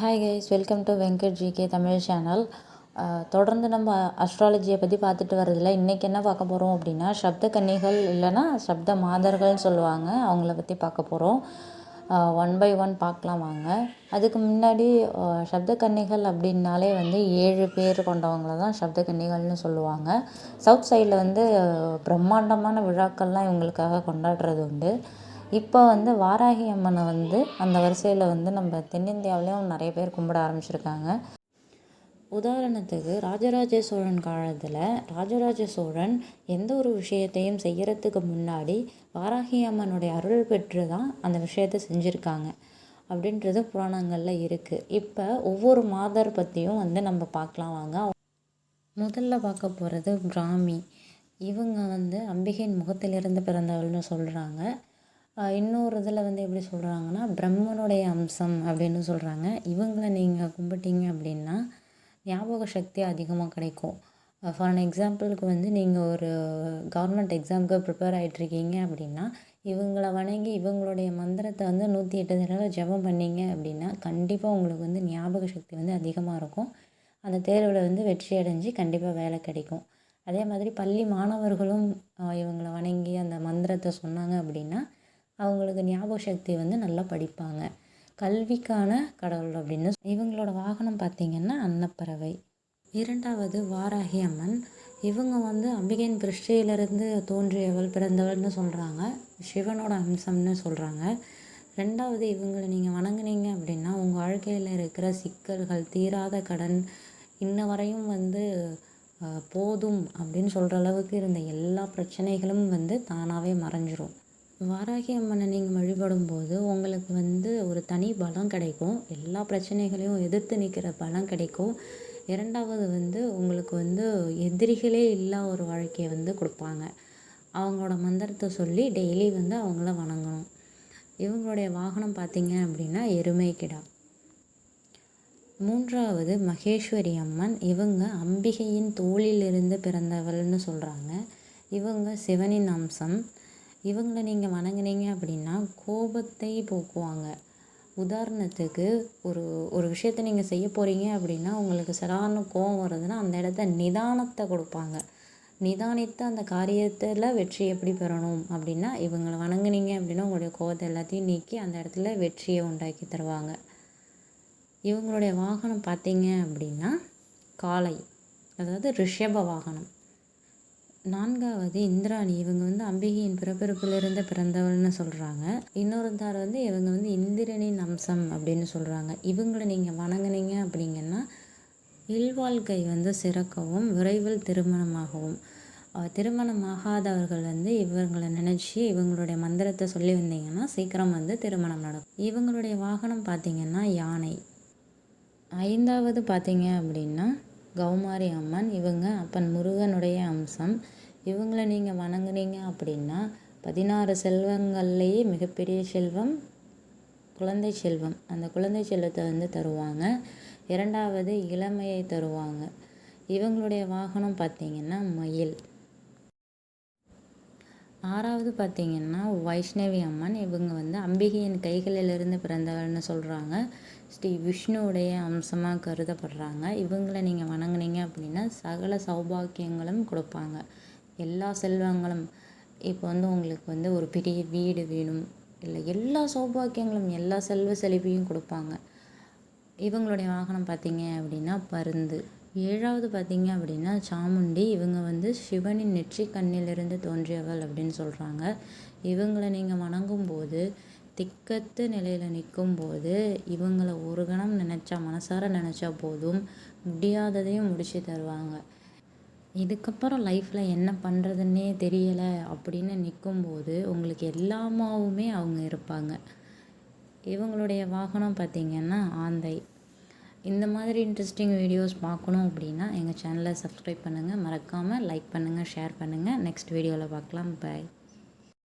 Hi guys welcome to Venkat GK Tamil channel தொடர்ந்து நம்ம அஸ்ட்ராலஜியை பற்றி பார்த்துட்டு வரதில்ல இன்றைக்கி என்ன பார்க்க போகிறோம் அப்படின்னா சப்த கன்னிகள் இல்லைன்னா சப்த மாதர்கள்னு சொல்லுவாங்க. அவங்கள பற்றி பார்க்க போகிறோம் ஒன் பை ஒன் பார்க்கலாம் வாங்க. அதுக்கு முன்னாடி uh, சப்த கன்னிகள் அப்படின்னாலே வந்து ஏழு பேர் கொண்டவங்கள தான் சப்த கன்னிகள்னு சொல்லுவாங்க. சவுத் சைடில் வந்து uh, பிரம்மாண்டமான விழாக்கள்லாம் இவங்களுக்காக கொண்டாடுறது உண்டு. இப்போ வந்து வாராகி அம்மனை வந்து அந்த வரிசையில் வந்து நம்ம தென்னிந்தியாவிலையும் நிறைய பேர் கும்பிட ஆரம்பிச்சிருக்காங்க. உதாரணத்துக்கு ராஜராஜ சோழன் காலத்தில் ராஜராஜ சோழன் எந்த ஒரு விஷயத்தையும் செய்கிறதுக்கு முன்னாடி வாராகி அம்மனுடைய அருள் பெற்று தான் அந்த விஷயத்தை செஞ்சுருக்காங்க அப்படின்றது புராணங்களில் இருக்குது இப்போ ஒவ்வொரு மாதர் பற்றியும் வந்து நம்ம பார்க்கலாம் வாங்க. முதல்ல பார்க்க போகிறது பிராமி. இவங்க வந்து அம்பிகையின் முகத்திலிருந்து பிறந்தவள்னு சொல்கிறாங்க இன்னொரு இதில் வந்து எப்படி சொல்கிறாங்கன்னா பிரம்மனுடைய அம்சம் அப்படின்னு சொல்கிறாங்க இவங்கள நீங்கள் கும்பிட்டீங்க அப்படின்னா ஞாபக சக்தி அதிகமாக கிடைக்கும். ஃபார் அன் எக்ஸாம்பிளுக்கு வந்து நீங்கள் ஒரு கவர்மெண்ட் எக்ஸாமுக்கு ப்ரிப்பேர் ஆகிட்ருக்கீங்க அப்படின்னா இவங்கள வணங்கி இவங்களுடைய மந்திரத்தை வந்து நூற்றி எட்டு தடவை ஜெபம் பண்ணீங்க அப்படின்னா கண்டிப்பாக உங்களுக்கு வந்து ஞாபக சக்தி வந்து அதிகமாக இருக்கும். அந்த தேர்வில் வந்து வெற்றி அடைஞ்சு கண்டிப்பாக வேலை கிடைக்கும். அதே மாதிரி பள்ளி மாணவர்களும் இவங்களை இவங்கள வணங்கி அந்த மந்திரத்தை சொன்னாங்க அப்படின்னா அவங்களுக்கு ஞாபக சக்தி வந்து நல்லா படிப்பாங்க. கல்விக்கான கடவுள் அப்படின்னு இவங்களோட வாகனம் பார்த்திங்கன்னா அன்னப்பறவை. இரண்டாவது வாராகி அம்மன். இவங்க வந்து அம்பிகையின் பிருஷ்டியிலிருந்து தோன்றியவள் பிறந்தவள்னு சொல்கிறாங்க சிவனோட அம்சம்னு சொல்கிறாங்க ரெண்டாவது இவங்களை நீங்கள் வணங்குனீங்க அப்படின்னா உங்கள் வாழ்க்கையில் இருக்கிற சிக்கல்கள் தீராத கடன் இன்ன வரையும் வந்து போதும் அப்படின்னு சொல்கிற அளவுக்கு இருந்த எல்லா பிரச்சனைகளும் வந்து தானாகவே மறைஞ்சிரும். வாராகி அம்மனை நீங்கள் வழிபடும் போது உங்களுக்கு வந்து ஒரு தனி பலம் கிடைக்கும். எல்லா பிரச்சனைகளையும் எதிர்த்து நிற்கிற பலம் கிடைக்கும். இரண்டாவது வந்து உங்களுக்கு வந்து எதிரிகளே இல்லா ஒரு வாழ்க்கையை வந்து கொடுப்பாங்க. அவங்களோட மந்திரத்தை சொல்லி டெய்லி வந்து அவங்கள வணங்கணும். இவங்களுடைய வாகனம் பார்த்தீங்க அப்படின்னா எருமை கிடா. மூன்றாவது மகேஸ்வரி அம்மன். இவங்க அம்பிகையின் தோளிலிருந்து பிறந்தவள்னு சொல்கிறாங்க இவங்க சிவனின் அம்சம். இவங்களை நீங்கள் வணங்குனீங்க அப்படின்னா கோபத்தை போக்குவாங்க. உதாரணத்துக்கு ஒரு ஒரு விஷயத்தை நீங்கள் செய்ய போகிறீங்க அப்படின்னா உங்களுக்கு சடார்னு கோபம் வருதுன்னா அந்த இடத்த நிதானத்தை கொடுப்பாங்க. நிதானித்து அந்த காரியத்தில் வெற்றி எப்படி பெறணும் அப்படின்னா இவங்களை வணங்குனீங்க அப்படின்னா உங்களுடைய கோபத்தை எல்லாத்தையும் நீக்கி அந்த இடத்துல வெற்றியை உண்டாக்கி தருவாங்க. இவங்களுடைய வாகனம் பார்த்தீங்க அப்படின்னா காளை. அதாவது ரிஷப வாகனம். நான்காவது இந்திராணி. இவங்க வந்து அம்பிகையின் பிறப்பிறப்பிலிருந்து பிறந்தவள்னு சொல்கிறாங்க இன்னொருத்தார் வந்து இவங்க வந்து இந்திரனின் அம்சம் அப்படின்னு சொல்கிறாங்க இவங்களை நீங்கள் வணங்குனீங்க அப்படிங்கன்னா இல்வாழ்க்கை வந்து சிறக்கவும் விரைவில் திருமணமாகவும். திருமணமாகாதவர்கள் வந்து இவங்களை நினச்சி இவங்களுடைய மந்திரத்தை சொல்லி வந்தீங்கன்னா சீக்கிரம் வந்து திருமணம் நடக்கும். இவங்களுடைய வாகனம் பார்த்திங்கன்னா யானை. ஐந்தாவது பார்த்தீங்க அப்படின்னா கௌமாரி அம்மன் இவங்க அப்பன் முருகனுடைய அம்சம். இவங்களை நீங்கள் வணங்குனீங்க அப்படின்னா பதினாறு செல்வங்கள்லேயே மிகப்பெரிய செல்வம் குழந்தை செல்வம். அந்த குழந்தை செல்வத்தை வந்து தருவாங்க. இரண்டாவது இளமையை தருவாங்க. இவங்களுடைய வாகனம் பார்த்தீங்கன்னா மயில். ஆறாவது பார்த்தீங்கன்னா வைஷ்ணவி அம்மன். இவங்க வந்து அம்பிகையின் கைகளிலிருந்து பிறந்தவள்னு சொல்கிறாங்க ஸ்ரீ விஷ்ணுவுடைய அம்சமாக கருதப்படுறாங்க. இவங்களை நீங்கள் வணங்குனீங்க அப்படின்னா சகல சௌபாக்கியங்களும் கொடுப்பாங்க. எல்லா செல்வங்களும் இப்போ வந்து உங்களுக்கு வந்து ஒரு பெரிய வீடு வேணும். இல்லை எல்லா சௌபாக்கியங்களும் எல்லா செல்வ செழிப்பையும் கொடுப்பாங்க. இவங்களுடைய வாகனம் பார்த்தீங்க அப்படின்னா பருந்து. ஏழாவது பார்த்தீங்க அப்படின்னா சாமுண்டி இவங்க வந்து சிவனின் நெற்றி கண்ணிலிருந்து தோன்றியவள் அப்படின்னு சொல்கிறாங்க இவங்களை நீங்கள் வணங்கும் போது திக்கத்து நிலையில் நிற்கும் போது இவங்களை ஒரு கணம் நினச்சா மனசார நினச்சா போதும். முடியாததையும் முடிச்சு தருவாங்க. இதுக்கப்புறம் லைஃப்பில் என்ன பண்ணுறதுன்னே தெரியலை அப்படின்னு நிற்கும்போது உங்களுக்கு எல்லாமாவுமே அவங்க இருப்பாங்க. இவங்களுடைய வாகனம் பார்த்திங்கன்னா ஆந்தை. இந்த மாதிரி இன்ட்ரெஸ்டிங் வீடியோஸ் பார்க்கணும் அப்படின்னா எங்கள் சேனலை சப்ஸ்கிரைப் பண்ணுங்கள் மறக்காமல் லைக் பண்ணுங்கள் ஷேர் பண்ணுங்கள் நெக்ஸ்ட் வீடியோவில் பார்க்கலாம். பாய்